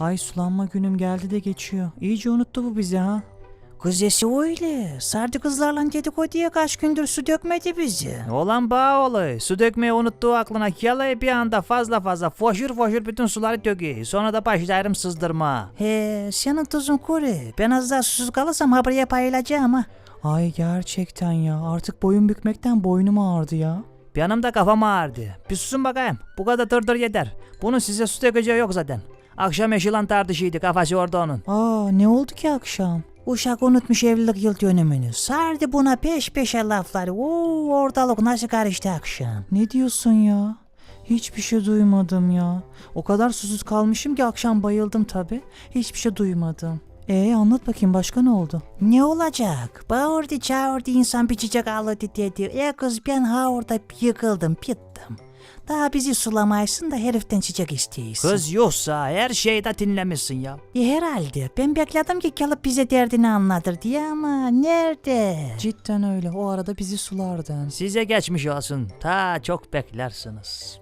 Ay sulanma günüm geldi de geçiyor. İyice unuttu bu bizi ha. Kız esi öyle. Sardı kızlarla dedikoduya kaç gündür su dökmedi bizi. Olan bağ olayı. Su dökmeyi unuttuğu aklına yalayı bir anda fazla fazla foşur foşur bütün suları döküyor. Sonra da başlarım sızdırma. He senin tuzun kuru. Ben az daha susuz kalırsam haberye payılacağım ha. Ay gerçekten ya artık boyun bükmekten boynum ağrıdı ya. Benim de kafam ağrıdı. Bir susun bakayım. Bu kadar dırdır yeter. Bunun size su dökeceği yok zaten. Akşam eşilan tartışıydı kafası orada onun. Aa ne oldu ki akşam? Uşak unutmuş evlilik yıl dönümünü. Sardı buna peş peşe lafları. Oo, ortalık nasıl karıştı akşam. Ne diyorsun ya? Hiçbir şey duymadım ya. O kadar susuz kalmışım ki akşam bayıldım tabi. Hiçbir şey duymadım. Ee anlat bakayım başka ne oldu? Ne olacak? Bağırdı çağırdı insan bir çiçek alırdı dedi. E kız ben ha orada yıkıldım bittim. Daha bizi sulamaysın da heriften çiçek istiyorsun. Kız yoksa her şeyi de dinlemişsin ya. E herhalde. Ben bekledim ki kalıp bize derdini anlatır diye ama nerede? Cidden öyle. O arada bizi sulardın. Size geçmiş olsun. Ta çok beklersiniz.